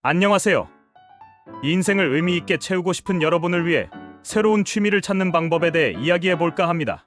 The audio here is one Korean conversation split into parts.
안녕하세요. 인생을 의미 있게 채우고 싶은 여러분을 위해 새로운 취미를 찾는 방법에 대해 이야기해 볼까 합니다.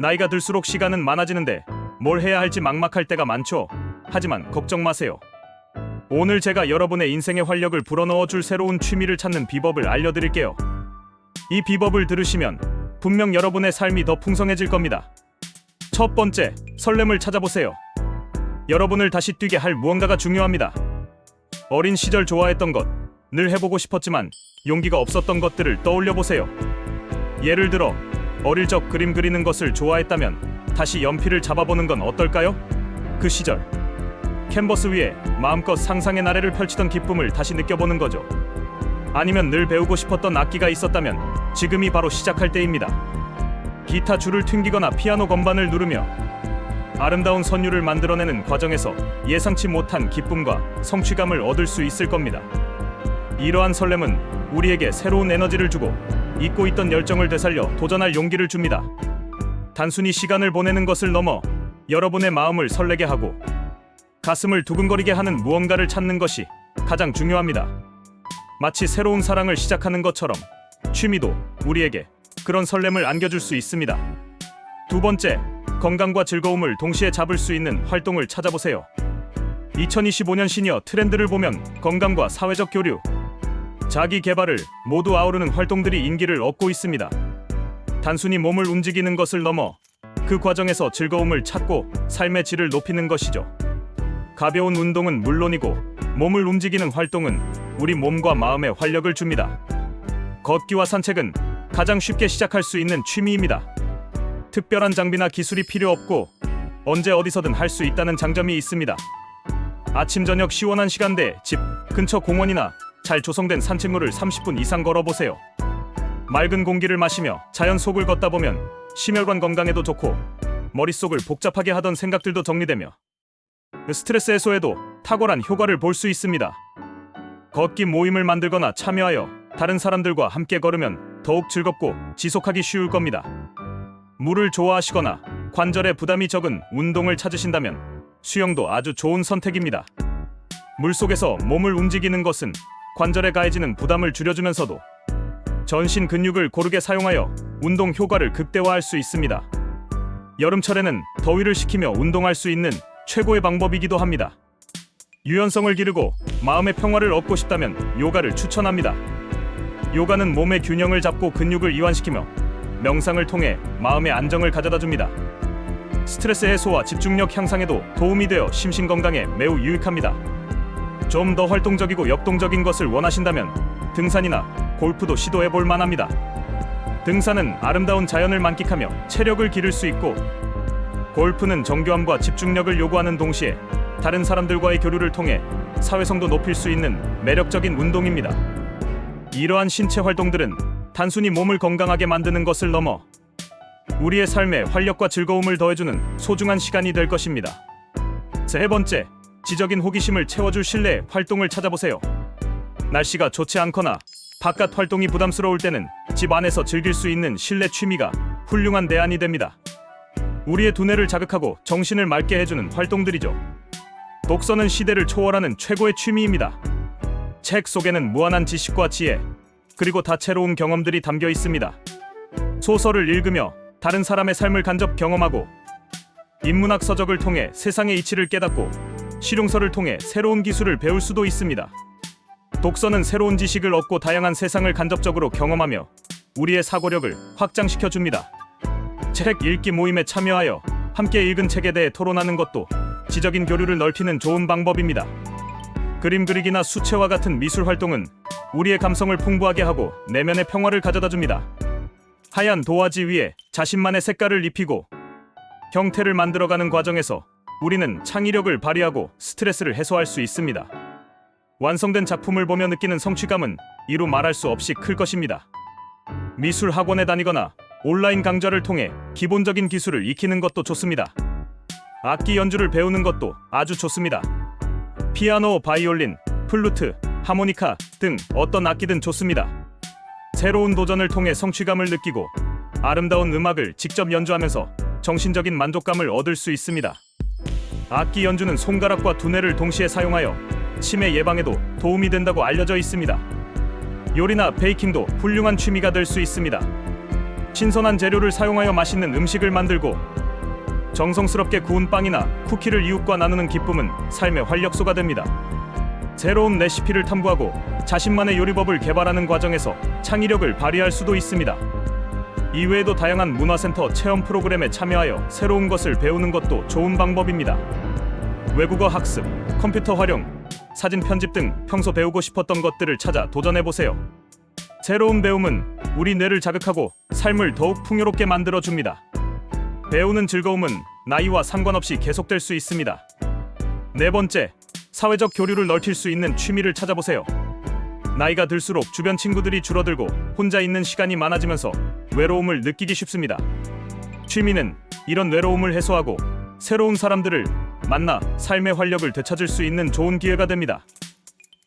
나이가 들수록 시간은 많아지는데 뭘 해야 할지 막막할 때가 많죠. 하지만 걱정 마세요. 오늘 제가 여러분의 인생에 활력을 불어넣어 줄 새로운 취미를 찾는 비법을 알려드릴게요. 이 비법을 들으시면 분명 여러분의 삶이 더 풍성해질 겁니다. 첫 번째, 설렘을 찾아보세요. 여러분을 다시 뛰게 할 무언가가 중요합니다. 어린 시절 좋아했던 것, 늘 해보고 싶었지만 용기가 없었던 것들을 떠올려 보세요. 예를 들어, 어릴 적 그림 그리는 것을 좋아했다면 다시 연필을 잡아보는 건 어떨까요? 그 시절, 캔버스 위에 마음껏 상상의 나래를 펼치던 기쁨을 다시 느껴보는 거죠. 아니면 늘 배우고 싶었던 악기가 있었다면 지금이 바로 시작할 때입니다. 기타 줄을 튕기거나 피아노 건반을 누르며 아름다운 선율을 만들어내는 과정에서 예상치 못한 기쁨과 성취감을 얻을 수 있을 겁니다. 이러한 설렘은 우리에게 새로운 에너지를 주고 잊고 있던 열정을 되살려 도전할 용기를 줍니다. 단순히 시간을 보내는 것을 넘어 여러분의 마음을 설레게 하고 가슴을 두근거리게 하는 무언가를 찾는 것이 가장 중요합니다. 마치 새로운 사랑을 시작하는 것처럼 취미도 우리에게 그런 설렘을 안겨줄 수 있습니다. 두 번째, 건강과 즐거움을 동시에 잡을 수 있는 활동을 찾아보세요. 2025년 시니어 트렌드를 보면 건강과 사회적 교류, 자기 개발을 모두 아우르는 활동들이 인기를 얻고 있습니다. 단순히 몸을 움직이는 것을 넘어 그 과정에서 즐거움을 찾고 삶의 질을 높이는 것이죠. 가벼운 운동은 물론이고 몸을 움직이는 활동은 우리 몸과 마음에 활력을 줍니다. 걷기와 산책은 가장 쉽게 시작할 수 있는 취미입니다. 특별한 장비나 기술이 필요 없고 언제 어디서든 할 수 있다는 장점이 있습니다. 아침 저녁 시원한 시간대 집 근처 공원이나 잘 조성된 산책로를 30분 이상 걸어보세요. 맑은 공기를 마시며 자연 속을 걷다 보면 심혈관 건강에도 좋고 머릿속을 복잡하게 하던 생각들도 정리되며 스트레스 해소에도 탁월한 효과를 볼 수 있습니다. 걷기 모임을 만들거나 참여하여 다른 사람들과 함께 걸으면 더욱 즐겁고 지속하기 쉬울 겁니다. 물을 좋아하시거나 관절에 부담이 적은 운동을 찾으신다면 수영도 아주 좋은 선택입니다. 물속에서 몸을 움직이는 것은 관절에 가해지는 부담을 줄여주면서도 전신 근육을 고르게 사용하여 운동 효과를 극대화할 수 있습니다. 여름철에는 더위를 식히며 운동할 수 있는 최고의 방법이기도 합니다. 유연성을 기르고 마음의 평화를 얻고 싶다면 요가를 추천합니다. 요가는 몸의 균형을 잡고 근육을 이완시키며 명상을 통해 마음의 안정을 가져다 줍니다. 스트레스 해소와 집중력 향상에도 도움이 되어 심신 건강에 매우 유익합니다. 좀 더 활동적이고 역동적인 것을 원하신다면 등산이나 골프도 시도해 볼 만합니다. 등산은 아름다운 자연을 만끽하며 체력을 기를 수 있고 골프는 정교함과 집중력을 요구하는 동시에 다른 사람들과의 교류를 통해 사회성도 높일 수 있는 매력적인 운동입니다. 이러한 신체 활동들은 단순히 몸을 건강하게 만드는 것을 넘어 우리의 삶에 활력과 즐거움을 더해주는 소중한 시간이 될 것입니다. 세 번째, 지적인 호기심을 채워줄 실내 활동을 찾아보세요. 날씨가 좋지 않거나 바깥 활동이 부담스러울 때는 집 안에서 즐길 수 있는 실내 취미가 훌륭한 대안이 됩니다. 우리의 두뇌를 자극하고 정신을 맑게 해주는 활동들이죠. 독서는 시대를 초월하는 최고의 취미입니다. 책 속에는 무한한 지식과 지혜, 그리고 다채로운 경험들이 담겨 있습니다. 소설을 읽으며 다른 사람의 삶을 간접 경험하고 인문학 서적을 통해 세상의 이치를 깨닫고 실용서를 통해 새로운 기술을 배울 수도 있습니다. 독서는 새로운 지식을 얻고 다양한 세상을 간접적으로 경험하며 우리의 사고력을 확장시켜 줍니다. 책 읽기 모임에 참여하여 함께 읽은 책에 대해 토론하는 것도 지적인 교류를 넓히는 좋은 방법입니다. 그림 그리기나 수채화 같은 미술 활동은 우리의 감성을 풍부하게 하고 내면의 평화를 가져다 줍니다. 하얀 도화지 위에 자신만의 색깔을 입히고 형태를 만들어가는 과정에서 우리는 창의력을 발휘하고 스트레스를 해소할 수 있습니다. 완성된 작품을 보며 느끼는 성취감은 이루 말할 수 없이 클 것입니다. 미술 학원에 다니거나 온라인 강좌를 통해 기본적인 기술을 익히는 것도 좋습니다. 악기 연주를 배우는 것도 아주 좋습니다. 피아노, 바이올린, 플루트, 하모니카 등 어떤 악기든 좋습니다. 새로운 도전을 통해 성취감을 느끼고 아름다운 음악을 직접 연주하면서 정신적인 만족감을 얻을 수 있습니다. 악기 연주는 손가락과 두뇌를 동시에 사용하여 치매 예방에도 도움이 된다고 알려져 있습니다. 요리나 베이킹도 훌륭한 취미가 될 수 있습니다. 신선한 재료를 사용하여 맛있는 음식을 만들고 정성스럽게 구운 빵이나 쿠키를 이웃과 나누는 기쁨은 삶의 활력소가 됩니다. 새로운 레시피를 탐구하고 자신만의 요리법을 개발하는 과정에서 창의력을 발휘할 수도 있습니다. 이외에도 다양한 문화센터 체험 프로그램에 참여하여 새로운 것을 배우는 것도 좋은 방법입니다. 외국어 학습, 컴퓨터 활용, 사진 편집 등 평소 배우고 싶었던 것들을 찾아 도전해 보세요. 새로운 배움은 우리 뇌를 자극하고 삶을 더욱 풍요롭게 만들어 줍니다. 배우는 즐거움은 나이와 상관없이 계속될 수 있습니다. 네 번째, 사회적 교류를 넓힐 수 있는 취미를 찾아보세요. 나이가 들수록 주변 친구들이 줄어들고 혼자 있는 시간이 많아지면서 외로움을 느끼기 쉽습니다. 취미는 이런 외로움을 해소하고 새로운 사람들을 만나 삶의 활력을 되찾을 수 있는 좋은 기회가 됩니다.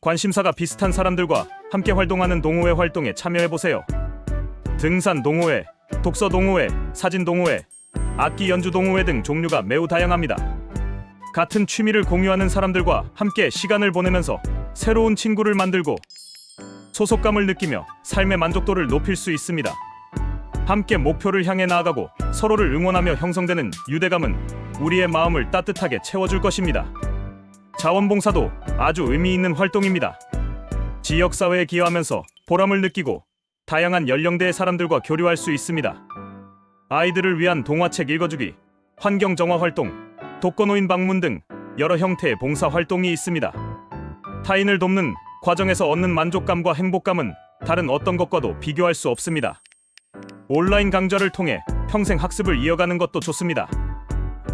관심사가 비슷한 사람들과 함께 활동하는 동호회 활동에 참여해 보세요. 등산 동호회, 독서 동호회, 사진 동호회, 악기 연주 동호회 등 종류가 매우 다양합니다. 같은 취미를 공유하는 사람들과 함께 시간을 보내면서 새로운 친구를 만들고 소속감을 느끼며 삶의 만족도를 높일 수 있습니다. 함께 목표를 향해 나아가고 서로를 응원하며 형성되는 유대감은 우리의 마음을 따뜻하게 채워줄 것입니다. 자원봉사도 아주 의미 있는 활동입니다. 지역사회에 기여하면서 보람을 느끼고 다양한 연령대의 사람들과 교류할 수 있습니다. 아이들을 위한 동화책 읽어주기, 환경 정화 활동, 독거노인 방문 등 여러 형태의 봉사 활동이 있습니다. 타인을 돕는 과정에서 얻는 만족감과 행복감은 다른 어떤 것과도 비교할 수 없습니다. 온라인 강좌를 통해 평생 학습을 이어가는 것도 좋습니다.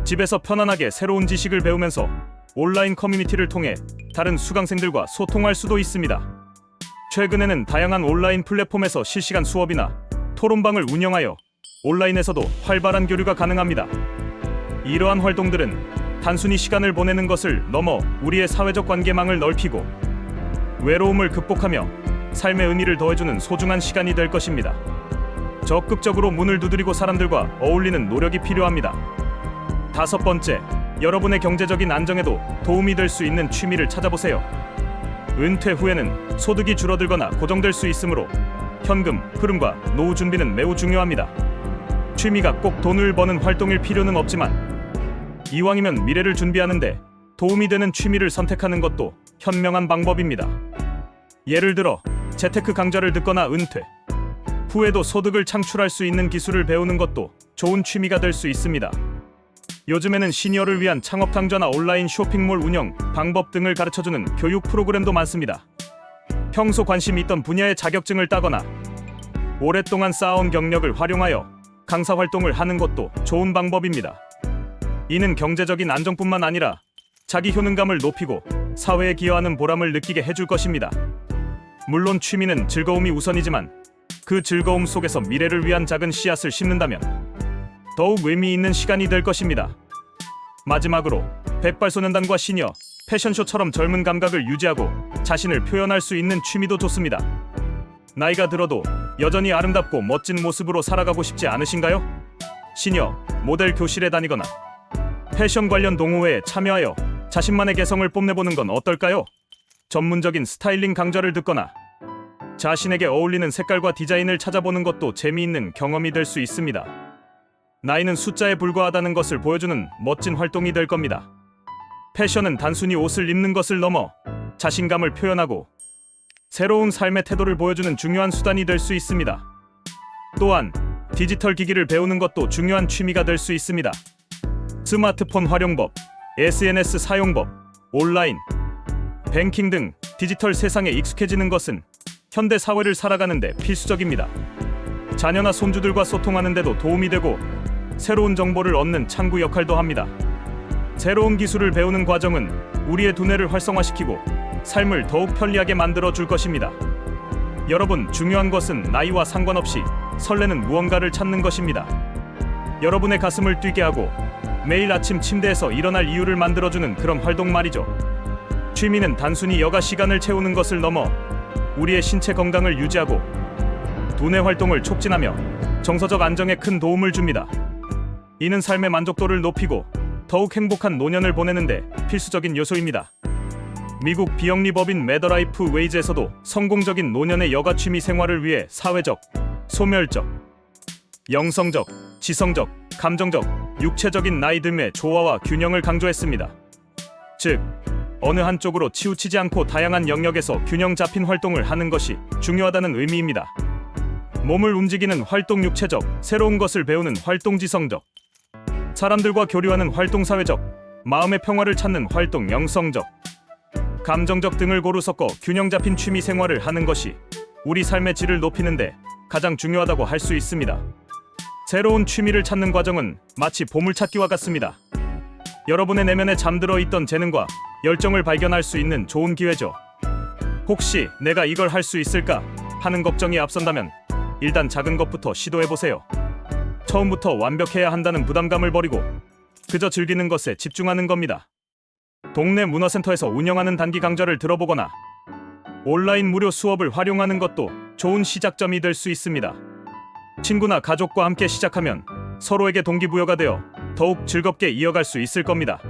집에서 편안하게 새로운 지식을 배우면서 온라인 커뮤니티를 통해 다른 수강생들과 소통할 수도 있습니다. 최근에는 다양한 온라인 플랫폼에서 실시간 수업이나 토론방을 운영하여 온라인에서도 활발한 교류가 가능합니다. 이러한 활동들은 단순히 시간을 보내는 것을 넘어 우리의 사회적 관계망을 넓히고 외로움을 극복하며 삶의 의미를 더해주는 소중한 시간이 될 것입니다. 적극적으로 문을 두드리고 사람들과 어울리는 노력이 필요합니다. 다섯 번째, 여러분의 경제적인 안정에도 도움이 될 수 있는 취미를 찾아보세요. 은퇴 후에는 소득이 줄어들거나 고정될 수 있으므로 현금, 흐름과 노후 준비는 매우 중요합니다. 취미가 꼭 돈을 버는 활동일 필요는 없지만 이왕이면 미래를 준비하는데 도움이 되는 취미를 선택하는 것도 현명한 방법입니다. 예를 들어 재테크 강좌를 듣거나 은퇴 후에도 소득을 창출할 수 있는 기술을 배우는 것도 좋은 취미가 될 수 있습니다. 요즘에는 시니어를 위한 창업 강좌나 온라인 쇼핑몰 운영 방법 등을 가르쳐주는 교육 프로그램도 많습니다. 평소 관심이 있던 분야의 자격증을 따거나 오랫동안 쌓아온 경력을 활용하여 강사 활동을 하는 것도 좋은 방법입니다. 이는 경제적인 안정뿐만 아니라 자기 효능감을 높이고 사회에 기여하는 보람을 느끼게 해줄 것입니다. 물론 취미는 즐거움이 우선이지만 그 즐거움 속에서 미래를 위한 작은 씨앗을 심는다면 더욱 의미 있는 시간이 될 것입니다. 마지막으로 백발 소년단과 시니어, 패션쇼처럼 젊은 감각을 유지하고 자신을 표현할 수 있는 취미도 좋습니다. 나이가 들어도 여전히 아름답고 멋진 모습으로 살아가고 싶지 않으신가요? 시니어, 모델 교실에 다니거나 패션 관련 동호회에 참여하여 자신만의 개성을 뽐내보는 건 어떨까요? 전문적인 스타일링 강좌를 듣거나 자신에게 어울리는 색깔과 디자인을 찾아보는 것도 재미있는 경험이 될 수 있습니다. 나이는 숫자에 불과하다는 것을 보여주는 멋진 활동이 될 겁니다. 패션은 단순히 옷을 입는 것을 넘어 자신감을 표현하고 새로운 삶의 태도를 보여주는 중요한 수단이 될 수 있습니다. 또한 디지털 기기를 배우는 것도 중요한 취미가 될 수 있습니다. 스마트폰 활용법, SNS 사용법, 온라인, 뱅킹 등 디지털 세상에 익숙해지는 것은 현대 사회를 살아가는데 필수적입니다. 자녀나 손주들과 소통하는데도 도움이 되고 새로운 정보를 얻는 창구 역할도 합니다. 새로운 기술을 배우는 과정은 우리의 두뇌를 활성화시키고 삶을 더욱 편리하게 만들어 줄 것입니다. 여러분, 중요한 것은 나이와 상관없이 설레는 무언가를 찾는 것입니다. 여러분의 가슴을 뛰게 하고 매일 아침 침대에서 일어날 이유를 만들어주는 그런 활동 말이죠. 취미는 단순히 여가 시간을 채우는 것을 넘어 우리의 신체 건강을 유지하고 두뇌 활동을 촉진하며 정서적 안정에 큰 도움을 줍니다. 이는 삶의 만족도를 높이고 더욱 행복한 노년을 보내는데 필수적인 요소입니다. 미국 비영리법인 매더라이프 웨이즈에서도 성공적인 노년의 여가 취미 생활을 위해 사회적, 소멸적, 영성적, 지성적, 감정적, 육체적인 나이 듦의 조화와 균형을 강조했습니다. 즉, 어느 한쪽으로 치우치지 않고 다양한 영역에서 균형 잡힌 활동을 하는 것이 중요하다는 의미입니다. 몸을 움직이는 활동 육체적, 새로운 것을 배우는 활동 지성적, 사람들과 교류하는 활동 사회적, 마음의 평화를 찾는 활동 영성적, 감정적 등을 고루 섞어 균형 잡힌 취미 생활을 하는 것이 우리 삶의 질을 높이는데 가장 중요하다고 할 수 있습니다. 새로운 취미를 찾는 과정은 마치 보물찾기와 같습니다. 여러분의 내면에 잠들어 있던 재능과 열정을 발견할 수 있는 좋은 기회죠. 혹시 내가 이걸 할 수 있을까 하는 걱정이 앞선다면 일단 작은 것부터 시도해 보세요. 처음부터 완벽해야 한다는 부담감을 버리고 그저 즐기는 것에 집중하는 겁니다. 동네 문화센터에서 운영하는 단기 강좌를 들어보거나 온라인 무료 수업을 활용하는 것도 좋은 시작점이 될 수 있습니다. 친구나 가족과 함께 시작하면 서로에게 동기부여가 되어 더욱 즐겁게 이어갈 수 있을 겁니다.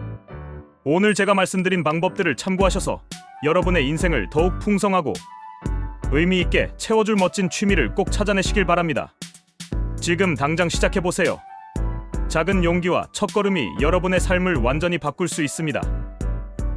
오늘 제가 말씀드린 방법들을 참고하셔서 여러분의 인생을 더욱 풍성하고 의미 있게 채워줄 멋진 취미를 꼭 찾아내시길 바랍니다. 지금 당장 시작해 보세요. 작은 용기와 첫걸음이 여러분의 삶을 완전히 바꿀 수 있습니다.